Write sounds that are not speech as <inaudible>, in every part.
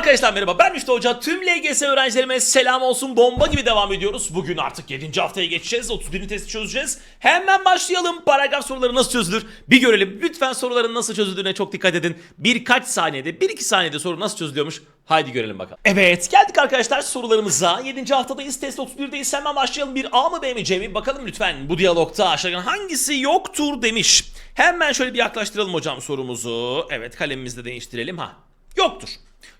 Arkadaşlar merhaba ben Müftü Hoca. Tüm LGS öğrencilerime selam olsun. Bomba gibi devam ediyoruz. Bugün artık 7. haftaya geçeceğiz. 31. testi çözeceğiz. Hemen başlayalım. Paragraf soruları nasıl çözülür? Bir görelim. Lütfen soruların nasıl çözüldüğüne çok dikkat edin. Birkaç saniyede, 1-2 saniyede soru nasıl çözülüyormuş? Haydi görelim bakalım. Evet geldik arkadaşlar sorularımıza. 7. haftadayız. Test 31'deyiz. Hemen başlayalım. Bir A mı B mi C mi? Bakalım lütfen bu diyalogta aşağıdan hangisi yoktur demiş. Hemen şöyle bir yaklaştıralım hocam sorumuzu. Evet kalemimizi de değiştirelim. Ha yoktur.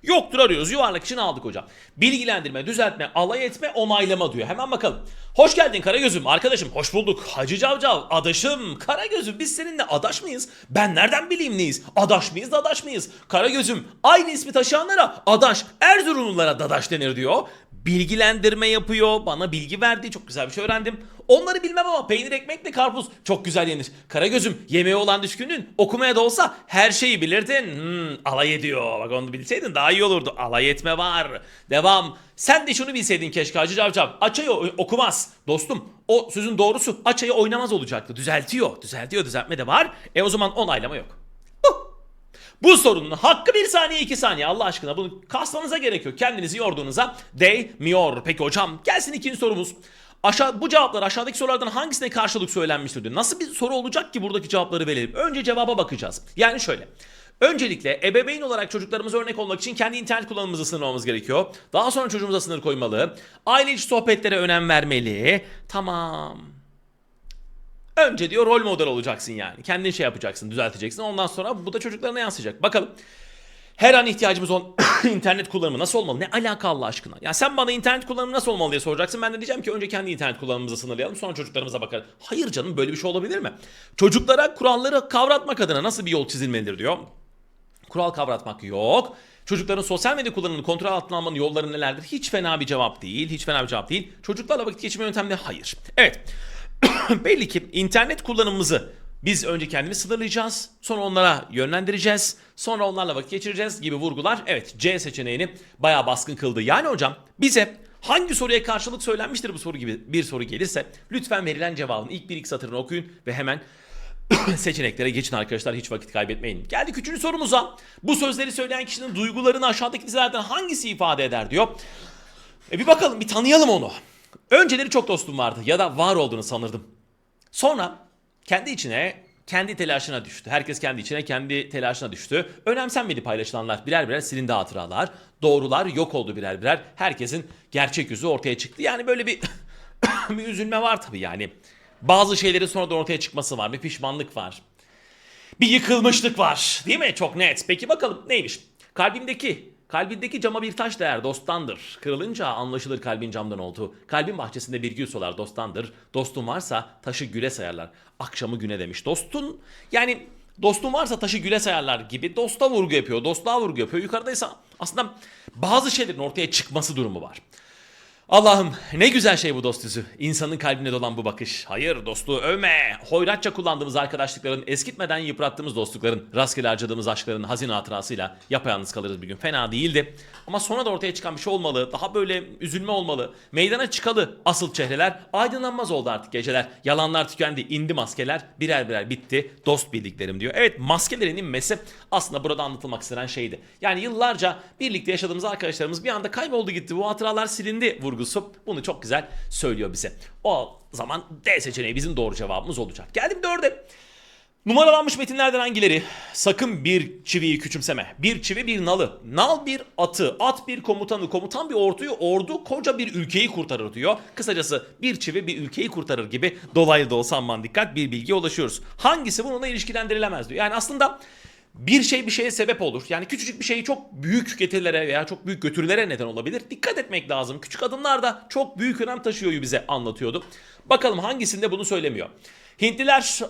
Yoktur arıyoruz. Yuvarlak için aldık hocam. Bilgilendirme, düzeltme, alay etme, onaylama diyor. Hemen bakalım. Hoş geldin Karagöz'üm. Arkadaşım hoş bulduk. Hacı Cavcav, adaşım. Karagöz'üm biz seninle adaş mıyız? Ben nereden bileyim neyiz? Adaş mıyız, dadaş mıyız? Karagöz'üm aynı ismi taşıyanlara adaş, Erzurumlulara dadaş denir diyor. Bilgilendirme yapıyor. Bana bilgi verdi. Çok güzel bir şey öğrendim. Onları bilmem ama peynir ekmekle karpuz çok güzel yenir. Karagöz'üm yemeğe olan düşkünün okumaya da olsa her şeyi bilirdin. Hmm, alay ediyor. Bak onu bilseydin daha iyi olurdu. Alay etme var. Devam. Sen de şunu bilseydin keşke Hacı Cavcav. Açayı okumaz. Dostum o sözün doğrusu açayı oynamaz olacaktı. Düzeltiyor. Düzeltiyor. Düzeltme de var. E o zaman onaylama yok. Bu. Bu sorunun hakkı bir saniye iki saniye Allah aşkına bunu kasmanıza gerekiyor. Kendinizi yorduğunuza değmiyor. Peki hocam gelsin ikinci sorumuz. Aşağı, bu cevaplar aşağıdaki sorulardan hangisine karşılık söylenmiştir diyor. Nasıl bir soru olacak ki buradaki cevapları verelim? Önce cevaba bakacağız. Yani şöyle. Öncelikle ebeveyn olarak çocuklarımıza örnek olmak için kendi internet kullanımımızı sınırlamamız gerekiyor. Daha sonra çocuğumuza sınır koymalı. Aile içi sohbetlere önem vermeli. Tamam. Önce diyor rol model olacaksın yani. Kendin şey yapacaksın, düzelteceksin. Ondan sonra bu da çocuklarına yansıyacak. Bakalım. Her an ihtiyacımız olan <coughs> internet kullanımı nasıl olmalı? Ne alaka Allah aşkına? Ya sen bana internet kullanımı nasıl olmalı diye soracaksın. Ben de diyeceğim ki önce kendi internet kullanımımızı sınırlayalım sonra çocuklarımıza bakarız. Hayır canım böyle bir şey olabilir mi? Çocuklara kuralları kavratmak adına nasıl bir yol çizilmelidir diyor. Kural kavratmak yok. Çocukların sosyal medya kullanımını kontrol altına almanın yolları nelerdir? Hiç fena bir cevap değil. Hiç fena bir cevap değil. Çocuklarla vakit geçirme yöntemleri hayır. Evet. <coughs> Belli ki internet kullanımımızı biz önce kendimiz sınırlayacağız. Sonra onlara yönlendireceğiz. Sonra onlarla vakit geçireceğiz gibi vurgular. Evet C seçeneğini bayağı baskın kıldı. Yani hocam bize hangi soruya karşılık söylenmiştir bu soru gibi bir soru gelirse lütfen verilen cevabın ilk bir iki satırını okuyun ve hemen <coughs> seçeneklere geçin arkadaşlar hiç vakit kaybetmeyin. Geldik üçüncü sorumuza. Bu sözleri söyleyen kişinin duygularını aşağıdaki dizilerden hangisi ifade eder diyor. E bir bakalım bir tanıyalım onu. Önceleri çok dostum vardı ya da var olduğunu sanırdım. Sonra kendi içine kendi telaşına düştü. Herkes kendi içine kendi telaşına düştü. Önemsenmedi paylaşılanlar. Birer birer silindi hatıralar. Doğrular yok oldu birer birer. Herkesin gerçek yüzü ortaya çıktı. Yani böyle bir <coughs> bir üzülme var tabii yani. Bazı şeylerin sonradan ortaya çıkması var. Bir pişmanlık var. Bir yıkılmışlık var. Değil mi? Çok net. Peki bakalım neymiş? Kalbimdeki Kalbindeki cama bir taş değer dosttandır. Kırılınca anlaşılır kalbin camdan olduğu. Kalbin bahçesinde bir gül solar dosttandır. Dostun varsa taşı güle sayarlar. Akşamı güne demiş. Dostun yani dostun varsa taşı güle sayarlar gibi dosta vurgu yapıyor. Dostluğa vurgu yapıyor. Yukarıdaysa aslında bazı şeylerin ortaya çıkması durumu var. Allah'ım ne güzel şey bu dost yüzü. İnsanın kalbine dolan bu bakış. Hayır dostluğu övme. Hoyratça kullandığımız arkadaşlıkların, eskitmeden yıprattığımız dostlukların, rastgele harcadığımız aşkların hazin hatırasıyla yapayalnız kalırız bir gün. Fena değildi. Ama sonra da ortaya çıkan bir şey olmalı. Daha böyle üzülme olmalı. Meydana çıkalı asıl çehreler. Aydınlanmaz oldu artık geceler. Yalanlar tükendi. indi maskeler. Birer birer bitti. Dost bildiklerim diyor. Evet maskelerin inmesi aslında burada anlatılmak istenen şeydi. Yani yıllarca birlikte yaşadığımız arkadaşlarımız bir anda kayboldu gitti. Bu hatıralar silindi vurgusu bunu çok güzel söylüyor bize. O zaman D seçeneği bizim doğru cevabımız olacak. Geldim dörde. Numaralanmış metinlerden hangileri? Sakın bir çiviyi küçümseme. Bir çivi bir nalı. Nal bir atı. At bir komutanı. Komutan bir orduyu. Ordu koca bir ülkeyi kurtarır diyor. Kısacası bir çivi bir ülkeyi kurtarır gibi dolaylı da olsa aman dikkat bir bilgiye ulaşıyoruz. Hangisi bununla ilişkilendirilemez diyor. Yani aslında bir şey bir şeye sebep olur. Yani küçücük bir şey çok büyük getirilere veya çok büyük götürülere neden olabilir. Dikkat etmek lazım. Küçük adımlar da çok büyük önem taşıyor bize anlatıyordu. Bakalım hangisinde bunu söylemiyor. Hintliler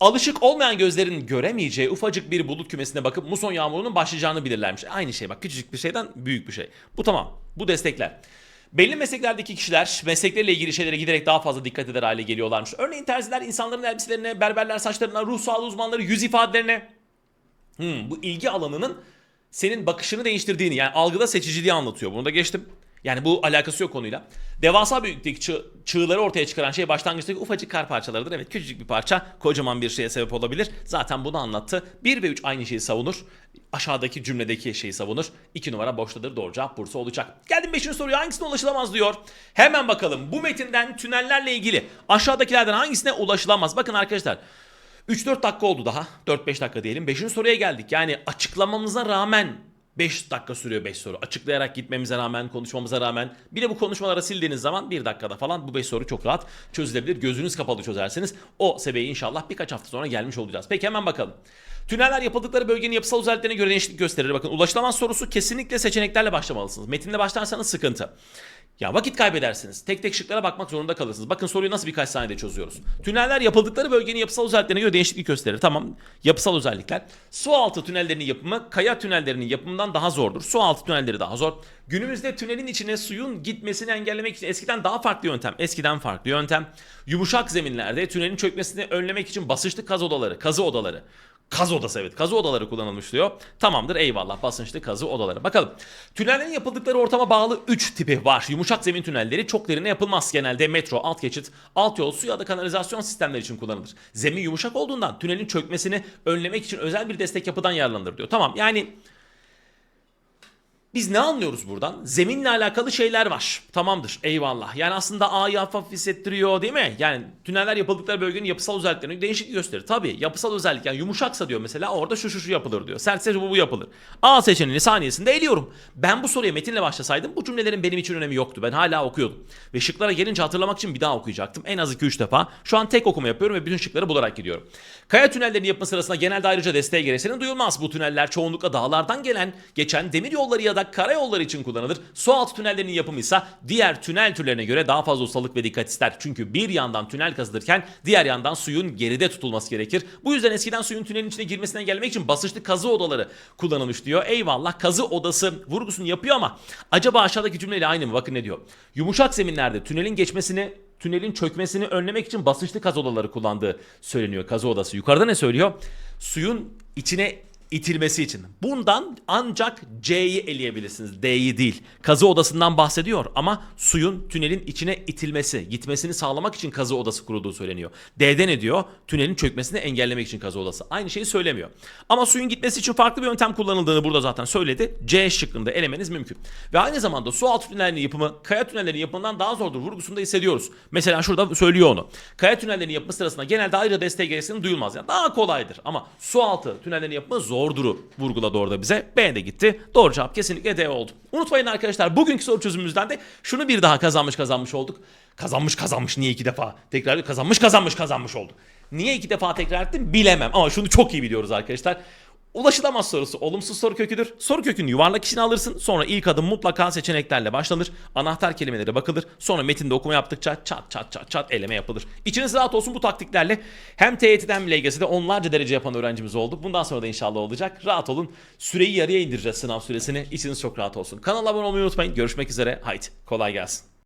alışık olmayan gözlerin göremeyeceği ufacık bir bulut kümesine bakıp muson yağmurunun başlayacağını bilirlermiş. Aynı şey bak küçücük bir şeyden büyük bir şey. Bu tamam. Bu destekler. Belli mesleklerdeki kişiler meslekleriyle ilgili şeylere giderek daha fazla dikkat eder hale geliyorlarmış. Örneğin terziler insanların elbiselerine, berberler saçlarına, ruh sağlığı uzmanları yüz ifadelerine Hmm, bu ilgi alanının senin bakışını değiştirdiğini yani algıda seçiciliği anlatıyor. Bunu da geçtim. Yani bu alakası yok konuyla. Devasa büyüklükteki çığ- çığları ortaya çıkaran şey başlangıçtaki ufacık kar parçalarıdır. Evet küçücük bir parça kocaman bir şeye sebep olabilir. Zaten bunu anlattı. 1 ve 3 aynı şeyi savunur. Aşağıdaki cümledeki şeyi savunur. 2 numara boştadır. Doğru cevap Bursa olacak. Geldim 5. soruya hangisine ulaşılamaz diyor. Hemen bakalım bu metinden tünellerle ilgili aşağıdakilerden hangisine ulaşılamaz? Bakın arkadaşlar 3-4 dakika oldu daha. 4-5 dakika diyelim. 5. soruya geldik. Yani açıklamamıza rağmen 5 dakika sürüyor 5 soru. Açıklayarak gitmemize rağmen, konuşmamıza rağmen. Bir de bu konuşmalara sildiğiniz zaman 1 dakikada falan bu 5 soru çok rahat çözülebilir. Gözünüz kapalı çözersiniz. O sebebi inşallah birkaç hafta sonra gelmiş olacağız. Peki hemen bakalım. Tüneller yapıldıkları bölgenin yapısal özelliklerine göre değişiklik gösterir. Bakın ulaşılamaz sorusu kesinlikle seçeneklerle başlamalısınız. Metinle başlarsanız sıkıntı. Ya vakit kaybedersiniz. Tek tek şıklara bakmak zorunda kalırsınız. Bakın soruyu nasıl birkaç saniyede çözüyoruz. Tüneller yapıldıkları bölgenin yapısal özelliklerine göre değişiklik gösterir. Tamam. Yapısal özellikler. Su altı tünellerinin yapımı kaya tünellerinin yapımından daha zordur. Su altı tünelleri daha zor. Günümüzde tünelin içine suyun gitmesini engellemek için eskiden daha farklı yöntem. Eskiden farklı yöntem. Yumuşak zeminlerde tünelin çökmesini önlemek için basınçlı kaz odaları, kazı odaları. Kaz odası evet. Kazı odaları kullanılmış diyor. Tamamdır eyvallah basınçlı kazı odaları. Bakalım. Tünellerin yapıldıkları ortama bağlı 3 tipi var. Yumuşak zemin tünelleri çok derine yapılmaz. Genelde metro, alt geçit, alt yol, su ya da kanalizasyon sistemleri için kullanılır. Zemin yumuşak olduğundan tünelin çökmesini önlemek için özel bir destek yapıdan yararlanılır diyor. Tamam yani biz ne anlıyoruz buradan? Zeminle alakalı şeyler var. Tamamdır. Eyvallah. Yani aslında A'yı hafif hissettiriyor değil mi? Yani tüneller yapıldıkları bölgenin yapısal özelliklerini değişiklik gösterir. Tabii yapısal özellik yani yumuşaksa diyor mesela orada şu şu şu yapılır diyor. Sertse bu bu yapılır. A seçeneğini saniyesinde eliyorum. Ben bu soruya metinle başlasaydım bu cümlelerin benim için önemi yoktu. Ben hala okuyordum. Ve şıklara gelince hatırlamak için bir daha okuyacaktım. En az 2-3 defa. Şu an tek okuma yapıyorum ve bütün şıkları bularak gidiyorum. Kaya tünellerinin yapımı sırasında genelde ayrıca desteğe gereksinimi duyulmaz. Bu tüneller çoğunlukla dağlardan gelen, geçen demir yolları ya da karayolları için kullanılır. Su altı tünellerinin yapımı ise diğer tünel türlerine göre daha fazla ustalık ve dikkat ister. Çünkü bir yandan tünel kazılırken diğer yandan suyun geride tutulması gerekir. Bu yüzden eskiden suyun tünelin içine girmesini engellemek için basınçlı kazı odaları kullanılmış diyor. Eyvallah kazı odası vurgusunu yapıyor ama acaba aşağıdaki cümleyle aynı mı? Bakın ne diyor. Yumuşak zeminlerde tünelin geçmesini tünelin çökmesini önlemek için basınçlı kaz odaları kullandığı söyleniyor kazı odası. Yukarıda ne söylüyor? Suyun içine itilmesi için. Bundan ancak C'yi eleyebilirsiniz. D'yi değil. Kazı odasından bahsediyor ama suyun tünelin içine itilmesi, gitmesini sağlamak için kazı odası kurulduğu söyleniyor. D'de ne diyor? Tünelin çökmesini engellemek için kazı odası. Aynı şeyi söylemiyor. Ama suyun gitmesi için farklı bir yöntem kullanıldığını burada zaten söyledi. C şıkkında elemeniz mümkün. Ve aynı zamanda su altı tünellerinin yapımı kaya tünellerinin yapımından daha zordur vurgusunu da hissediyoruz. Mesela şurada söylüyor onu. Kaya tünellerinin yapımı sırasında genelde ayrıca desteğe gereksinim duyulmaz. Yani daha kolaydır ama su altı tünellerinin yapımı zorduru vurguladı orada bize. B de gitti. Doğru cevap kesinlikle D oldu. Unutmayın arkadaşlar bugünkü soru çözümümüzden de şunu bir daha kazanmış kazanmış olduk. Kazanmış kazanmış niye iki defa? Tekrar kazanmış kazanmış kazanmış olduk. Niye iki defa tekrar ettim bilemem ama şunu çok iyi biliyoruz arkadaşlar. Ulaşılamaz sorusu olumsuz soru köküdür. Soru kökünü yuvarlak içine alırsın. Sonra ilk adım mutlaka seçeneklerle başlanır. Anahtar kelimelere bakılır. Sonra metinde okuma yaptıkça çat çat çat çat eleme yapılır. İçiniz rahat olsun bu taktiklerle. Hem TYT'den hem LGS'de onlarca derece yapan öğrencimiz oldu. Bundan sonra da inşallah olacak. Rahat olun. Süreyi yarıya indireceğiz sınav süresini. İçiniz çok rahat olsun. Kanala abone olmayı unutmayın. Görüşmek üzere. Haydi kolay gelsin.